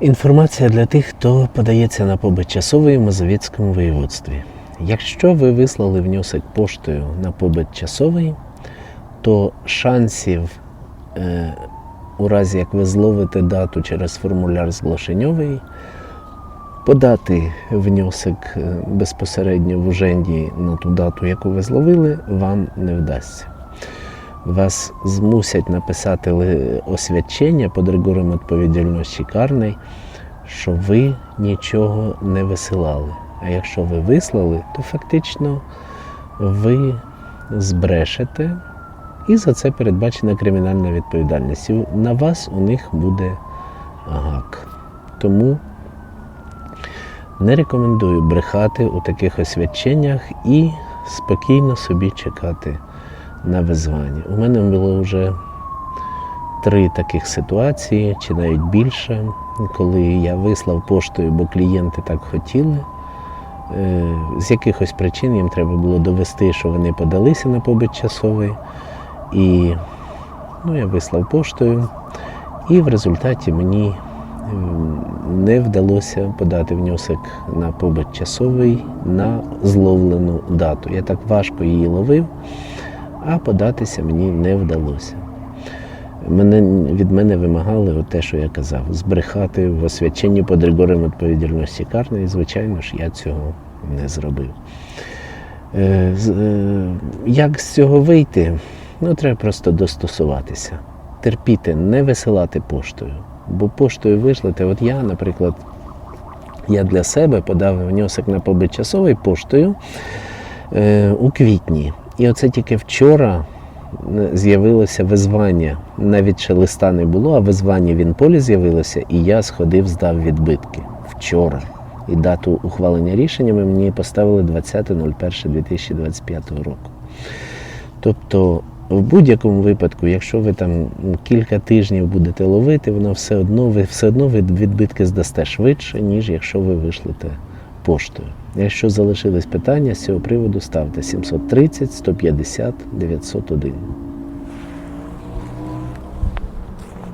Інформація для тих, хто подається на побит часовий в Мазовецькому воєводстві. Якщо ви вислали внесок поштою на побит часовий, то шансів, е, у разі як ви зловите дату через формуляр зглашеньовий, подати внесок е, безпосередньо в уженді на ту дату, яку ви зловили, вам не вдасться. Вас змусять написати освячення під ригором відповідальності карний, що ви нічого не висилали. А якщо ви вислали, то фактично ви збрешете, і за це передбачена кримінальна відповідальність. На вас у них буде гак. Тому не рекомендую брехати у таких освяченнях і спокійно собі чекати на визвання. У мене було вже три таких ситуації, чи навіть більше, коли я вислав поштою, бо клієнти так хотіли. Е, З якихось причин їм треба було довести, що вони подалися на побит часовий. І ну, я вислав поштою, і в результаті мені ем, не вдалося подати внесок на побит часовий на зловлену дату. Я так важко її ловив, а податися мені не вдалося. Мене, від мене вимагали те, що я казав, збрехати в освяченні під ригорем відповідальності карної. І, звичайно ж, я цього не зробив. Е, е, Як з цього вийти? Ну, треба просто достосуватися. Терпіти, не висилати поштою. Бо поштою вишлете, от я, наприклад, я для себе подав внесок на побит часовий поштою е, у квітні. І оце тільки вчора е, з'явилося визвання. Навіть ще листа не було, а визвання в Інполі з'явилося, і я сходив, здав відбитки вчора. І дату ухвалення рішеннями мені поставили 20.01.2025 року. Тобто, в будь-якому випадку, якщо ви там кілька тижнів будете ловити, воно все одно, ви все одно відбитки здасте швидше, ніж якщо ви вишлете поштою. Якщо залишились питання з цього приводу, ставте 730 150 901.